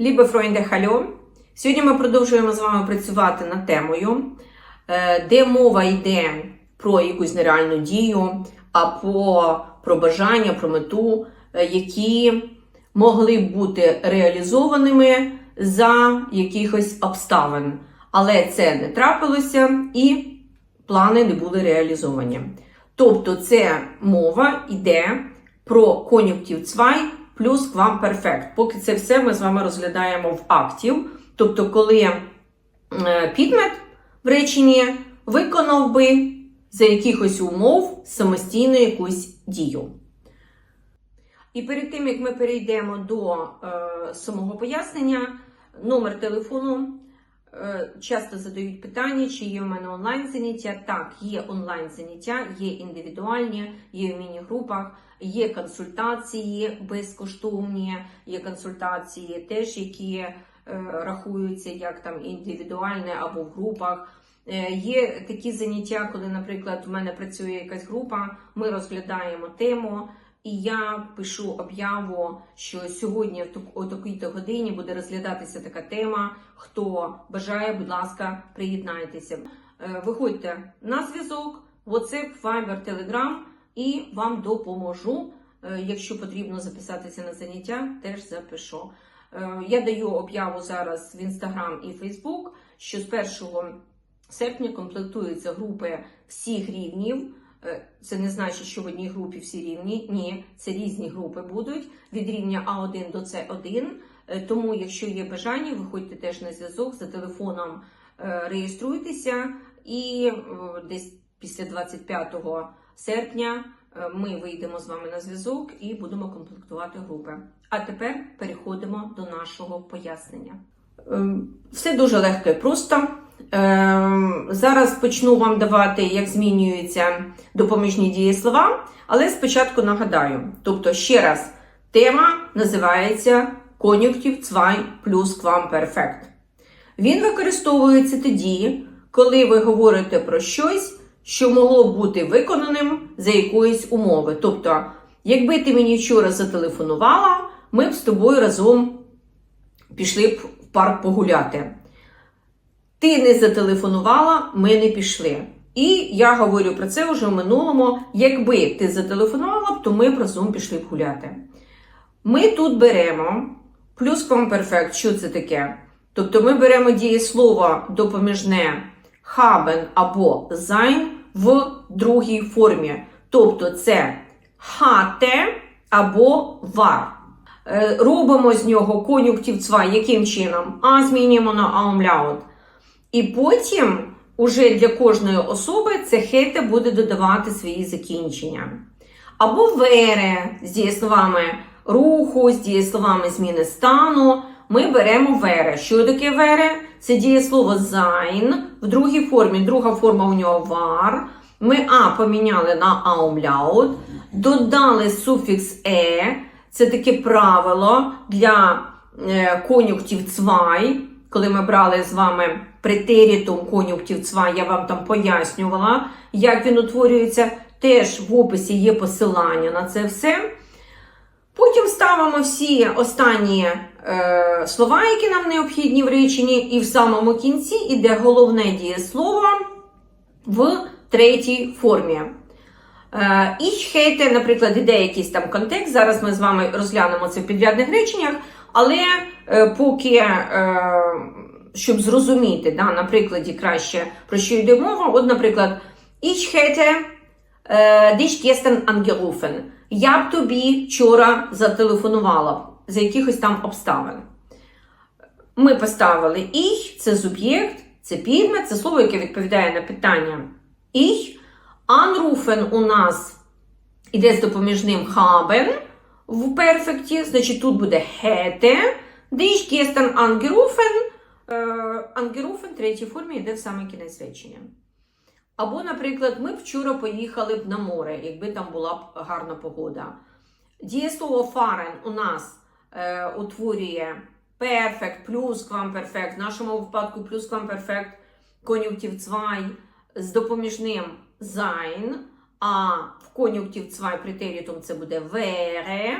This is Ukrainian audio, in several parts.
Liebe Freunde, hallo! Сьогодні ми продовжуємо з вами працювати над темою, е, де мова йде про якусь нереальну дію, або про бажання, про мету, е, які могли б бути реалізованими за якихось обставин. Але це не трапилося і плани не були реалізовані. Тобто, це мова йде про кон'юнктив 2 плюс квамперфект. Поки це все ми з вами розглядаємо в актів. Тобто, коли е, підмет в реченні виконав би за якихось умов самостійно якусь дію. І перед тим, як ми перейдемо до е, самого пояснення, номер телефону. Е, Часто задають питання, чи є в мене онлайн заняття. Так, є онлайн заняття, є індивідуальні, є в міні-групах, є консультації безкоштовні, є консультації теж, які е, рахуються як там індивідуальне або в групах. Е, Є такі заняття, коли, наприклад, в мене працює якась група, ми розглядаємо тему. І я пишу об'яву, що сьогодні о такій-то годині буде розглядатися така тема. Хто бажає, будь ласка, приєднайтеся. Е, Виходьте на зв'язок, WhatsApp, Viber, Telegram і вам допоможу. Е, Якщо потрібно записатися на заняття, теж запишу. Е, Я даю об'яву зараз в Instagram і Facebook, що з 1 серпня комплектуються групи всіх рівнів. Е, Це не значить, що в одній групі всі рівні. Ні, це різні групи будуть від рівня А1 до С1. Е, Тому, якщо є бажання, виходьте теж на зв'язок за телефоном, е, реєструйтеся, і десь після 25 серпня ми вийдемо з вами на зв'язок і будемо комплектувати групи. А тепер переходимо до нашого пояснення. Ем, Все дуже легко і просто. Ем, Зараз почну вам давати, як змінюються допоміжні дієслова, але спочатку нагадаю. Тобто, ще раз, тема називається кон'юнктив 2 плюс квамперфект. Він використовується тоді, коли ви говорите про щось, що могло бути виконаним за якоїсь умови. Тобто, якби ти мені вчора зателефонувала, ми б з тобою разом пішли б в парк погуляти. Ти не зателефонувала, ми не пішли. І я говорю про це вже в минулому. Якби ти зателефонувала б, то ми б разом пішли б гуляти. Ми тут беремо плюс комперфект. Що це таке? Тобто ми беремо дієслово допоміжне haben або sein в другій формі. Тобто це hatte або war. Е, Робимо з нього кон'юнктив 2 яким чином? А змінюємо на аумляут. І потім уже для кожної особи це хете буде додавати свої закінчення. Або вере з дієсловами руху, з дієсловами зміни стану. Ми беремо вере. Що таке вере? Це дієслово sein в другій формі. Друга форма у нього war. Ми А поміняли на аумляут, додали суфікс е. Це таке правило для е, кон'юнктив 2. Коли ми брали з вами претерітум кон'юнктив 2, я вам там пояснювала, як він утворюється. Теж в описі є посилання на це все. Потім ставимо всі останні е, слова, які нам необхідні в реченні, і в самому кінці іде головне дієслово в третій формі. Е, Ich наприклад, іде якийсь там контекст. Зараз ми з вами розглянемо це в підрядних реченнях, але е, поки, е, щоб зрозуміти, да, на прикладі краще про що йде мова, от, наприклад, Ich hätte е, dich gestern angerufen. Я б тобі вчора зателефонувала за якихось там обставин. Ми поставили ich, це суб'єкт, це підмет, це слово, яке відповідає на питання ich. Anrufen у нас іде з допоміжним haben в перфекті, значить тут буде hätte. Dich gestern angerufen. Angerufen в третій формі йде в саме кінець речення. Або, наприклад, ми б вчора поїхали б на море, якби там була б гарна погода. Дієслово fahren у нас е, утворює perfect плюс квамперфект, в нашому випадку плюс квамперфект кон'юнктив 2 з допоміжним sein, а в кон'юнктив 2 претерітум це буде wäre.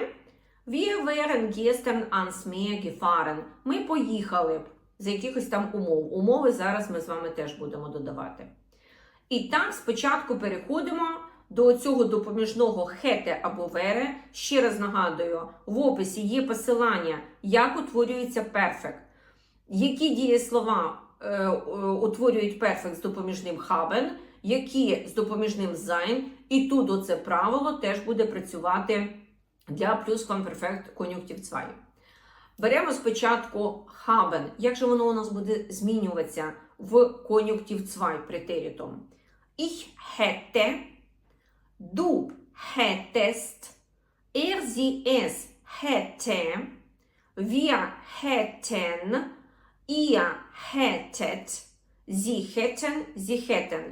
Wir wären gestern ans Meer gefahren. Ми поїхали б за якихось там умов. Умови зараз ми з вами теж будемо додавати. І так, спочатку переходимо до цього допоміжного хете або вере. Ще раз нагадую, в описі є посилання, як утворюється перфект, які дієслова е, е, утворюють перфект з допоміжним haben, які з допоміжним sein. І тут оце правило теж буде працювати для плюс плюсквамперфект кон'юнктив 2. Беремо спочатку haben. Як же воно у нас буде змінюватися в кон'юнктив 2 претеритум? Ich hätte, du hättest, er, sie, es hätte, wir hätten, ihr hättet, sie hätten, sie hätten.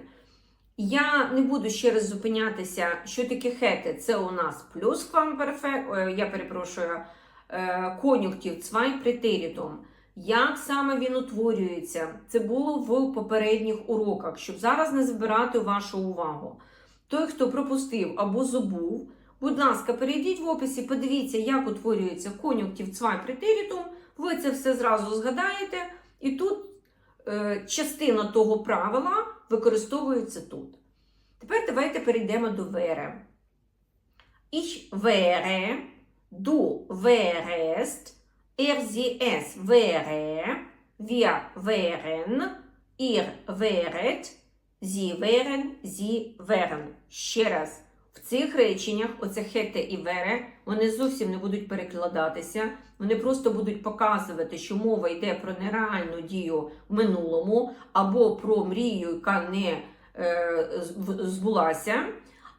Я не буду ще раз зупинятися, що таке хете. Це у нас плюсквамперфект, я перепрошую, е, конюктив цвай претерітум. Як саме він утворюється? Це було в попередніх уроках, щоб зараз не збирати вашу увагу. Той, хто пропустив або забув, будь ласка, перейдіть в описі, подивіться, як утворюється конюктив цвай претерітум. Ви це все зразу згадаєте, і тут е, частина того правила використовується тут. Тепер давайте перейдемо до вере. Ich wäre, du wärest, er, sie, es wäre, wir wären, ihr wäret, sie wären, sie wären. Ще раз. В цих реченнях, оце хете і вере, вони зовсім не будуть перекладатися, вони просто будуть показувати, що мова йде про нереальну дію в минулому, або про мрію, яка не е, збулася.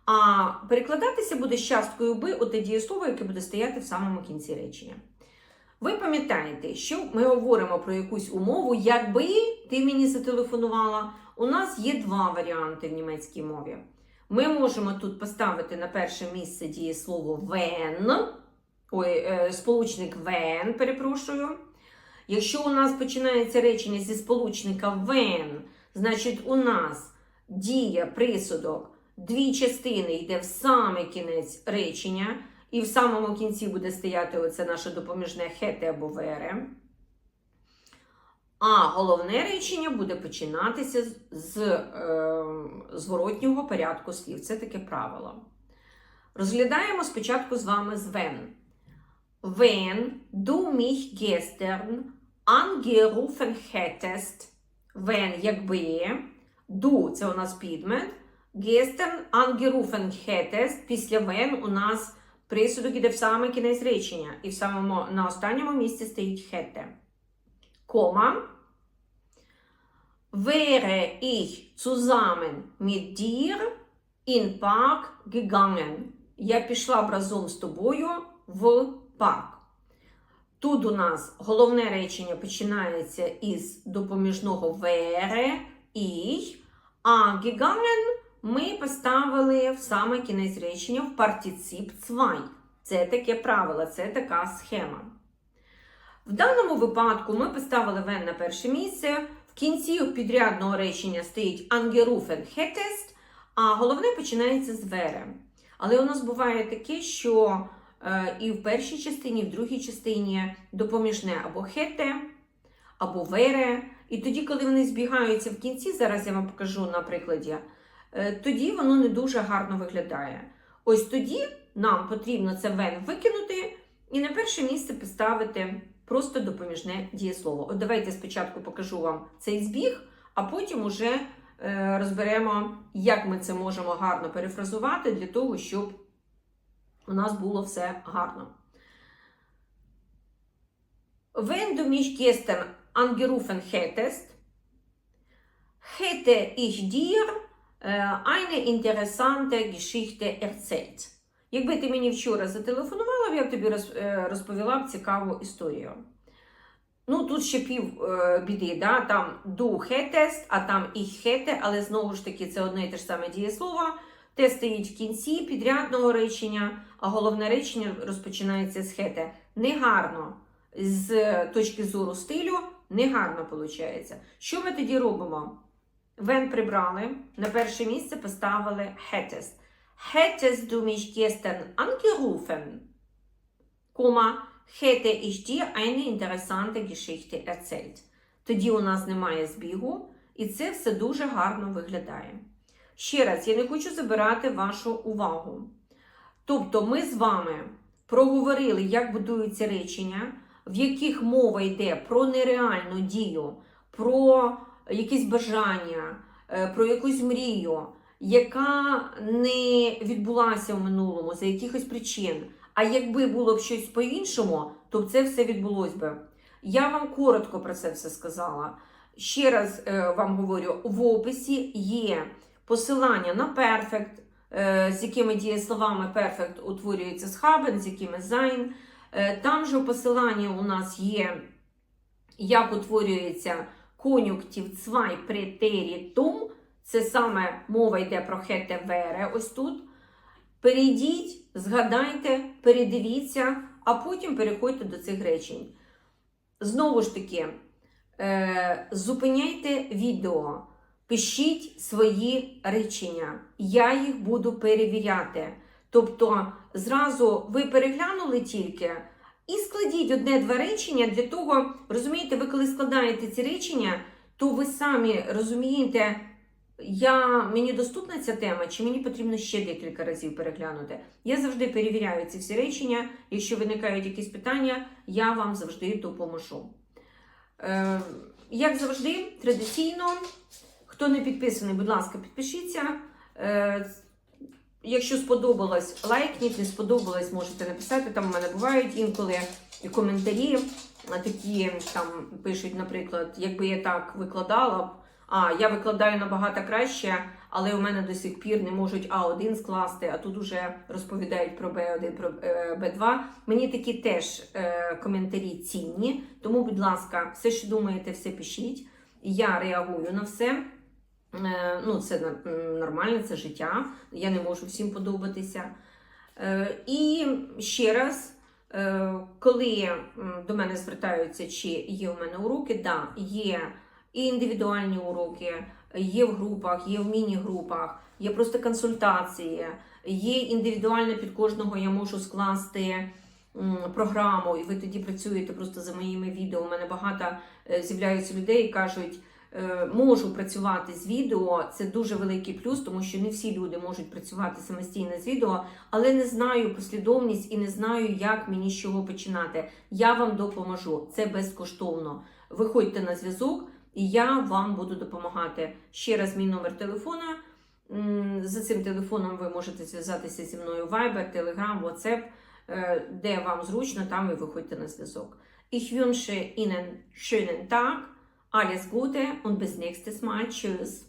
А перекладатися буде з часткою би оте дієслово, яке буде стояти в самому кінці речення. Ви пам'ятаєте, що ми говоримо про якусь умову, якби ти мені зателефонувала. У нас є два варіанти в німецькій мові. Ми можемо тут поставити на перше місце дієслово when, ой, е, сполучник when, перепрошую. Якщо у нас починається речення зі сполучника when, значить у нас дія, присудок, дві частини йде в самий кінець речення, і в самому кінці буде стояти оце наше допоміжне хете або вере. А головне речення буде починатися з, е, зворотнього порядку слів. Це таке правило. Розглядаємо спочатку з вами з wenn. Wenn du mich gestern angerufen hättest, wenn якби, du це у нас підмет, gestern angerufen hättest, після when у нас присудок іде в самий кінець речення, і в самому, на останньому місці стоїть hätte. Komma, wäre ich zusammen mit dir in Park gegangen. Я пішла б разом з тобою в парк. Тут у нас головне речення починається із допоміжного wäre, ich, а gegangen ми поставили в саме кінець речення в партицип zwei. Це таке правило, це така схема. В даному випадку ми поставили wenn на перше місце. В кінці підрядного речення стоїть angerufen hättest, а головне починається з wäre. Але у нас буває таке, що е, і в першій частині, і в другій частині допоміжне або hätte, або wäre. І тоді, коли вони збігаються в кінці, зараз я вам покажу на прикладі, тоді воно не дуже гарно виглядає. Ось тоді нам потрібно це when викинути і на перше місце поставити просто допоміжне дієслово. От давайте спочатку покажу вам цей збіг, а потім уже е, розберемо, як ми це можемо гарно перефразувати для того, щоб у нас було все гарно. Wenn du mich gestern angerufen hättest, hätte ich dir eine interessante Geschichte erzählt. Якби ти мені вчора зателефонувала, я б тобі е, розповіла б цікаву історію. Ну, тут ще пів е, біди, да? там du hättest, а там ich hätte, але знову ж таки це одне і те ж саме дієслово. Те стоїть в кінці підрядного речення, а головне речення розпочинається з hätte. Негарно. З точки зору стилю, негарно виходить. Що ми тоді робимо? When прибрали, на перше місце поставили hättest. Hättest du mich gestern angerufen? Komma, hätte ich dir eine interessante Geschichte erzählt. Тоді у нас немає збігу, і це все дуже гарно виглядає. Ще раз, я не хочу забирати вашу увагу. Тобто, ми з вами проговорили, як будуються речення, в яких мова йде про нереальну дію, про якісь бажання, е, про якусь мрію, яка не відбулася в минулому за якихось причин. А якби було б щось по-іншому, то це все відбулось би. Я вам коротко про це все сказала. Ще раз е, вам говорю: в описі є посилання на перфект, з якими дієсловами перфект утворюється з з якими sein. Е, Там же в посиланні у нас є, як утворюється конюктив zwei претерітум. Це саме мова йде про хете вере ось тут. Перейдіть, згадайте, передивіться, а потім переходьте до цих речень. Знову ж таки, е, зупиняйте відео, пишіть свої речення. Я їх буду перевіряти. Тобто, зразу ви переглянули тільки і складіть одне-два речення для того, розумієте, ви коли складаєте ці речення, то ви самі розумієте, я, мені доступна ця тема, чи мені потрібно ще декілька разів переглянути. Я завжди перевіряю ці всі речення. Якщо виникають якісь питання, я вам завжди допоможу. Е, як завжди, традиційно, хто не підписаний, будь ласка, підпишіться. Е, якщо сподобалось, лайкніть, не сподобалось, можете написати. Там у мене бувають інколи і коментарі, такі там пишуть, наприклад, якби я так викладала б. А, я викладаю набагато краще, але у мене до сих пір не можуть А1 скласти, а тут уже розповідають про Б1, про е, Б2. Мені такі теж е, коментарі цінні. Тому, будь ласка, все, що думаєте, все пишіть. Я реагую на все. Е, ну, це нормально, це життя. Я не можу всім подобатися. Е, і ще раз. Е, Коли до мене звертаються, чи є у мене уроки, да, є і індивідуальні уроки, є в групах, є в міні-групах, є просто консультації, є індивідуально під кожного я можу скласти програму, і ви тоді працюєте просто за моїми відео. У мене багато з'являються людей і кажуть. Е, Можу працювати з відео, це дуже великий плюс, тому що не всі люди можуть працювати самостійно з відео, але не знаю послідовність і не знаю, як мені з чого починати. Я вам допоможу. Це безкоштовно. Виходьте на зв'язок, і я вам буду допомагати. Ще раз мій номер телефона. За цим телефоном ви можете зв'язатися зі мною Viber, Telegram, WhatsApp, е, де вам зручно, там і виходьте на зв'язок. Ich wünsche Ihnen schönen Tag, alles Gute und bis nächstes Mal. Tschüss.